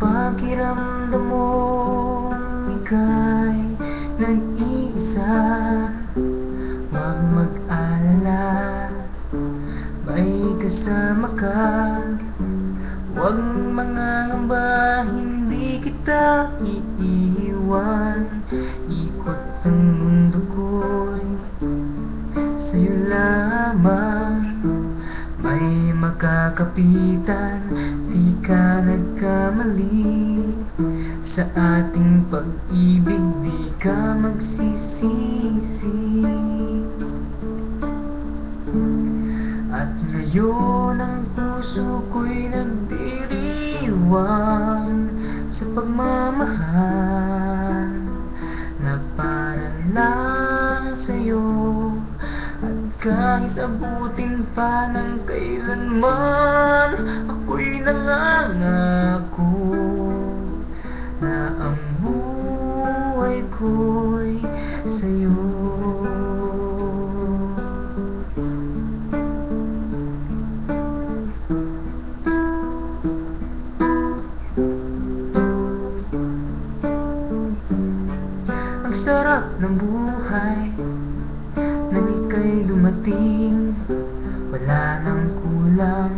Pakiramdam mo ika'y nag-iisa Huwag mag-alala May mangangamba Hindi kita iiwan Ikot ang mundo ko'y Sa'yo lamang May makakapitan Di ka nagkamali Sa ating pag-ibig Di ka magsisisi At ngayon ang puso ko'y nagdiriwang pagmamahal Na para lang sa'yo. At kahit abutin pa ng kailanman Ako'y nangangako sarap ng buhay. Nang ika'y dumating Wala nang kulang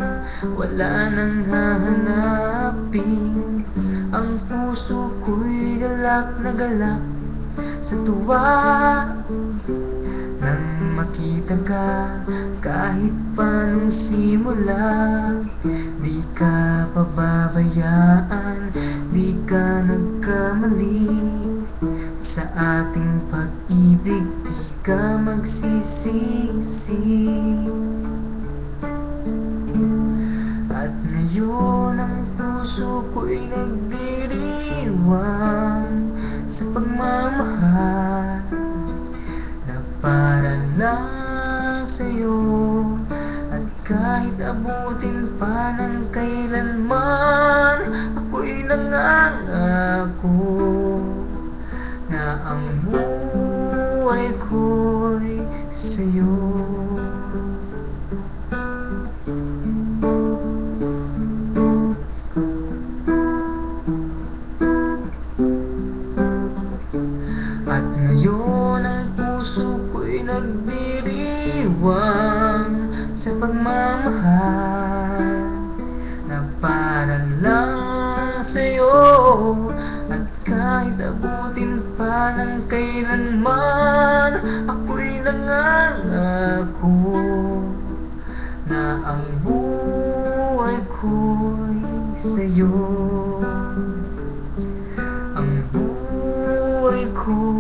Wala nang hahanapin. Ang puso ko'y galak na galak Sa tuwa. Nang makita ka Kahit pa nung simula Di ka pababayaan Di ka nagkamali ating pag-ibig Di ka magsisisi. At ngayon ang puso ko'y nagdiriwang Sa pagmamahal Na para lang sa'yo. At kahit abutin pa ng kailanman Ako'y nangangako Na ang buhay ko'y sa'yo. At ngayon ang puso ko'y nagdiriwang Sa pagmamahal abutin pa ng kailanman Ako'y nangangako Na ang buhay ko'y sa'yo. Ang buhay ko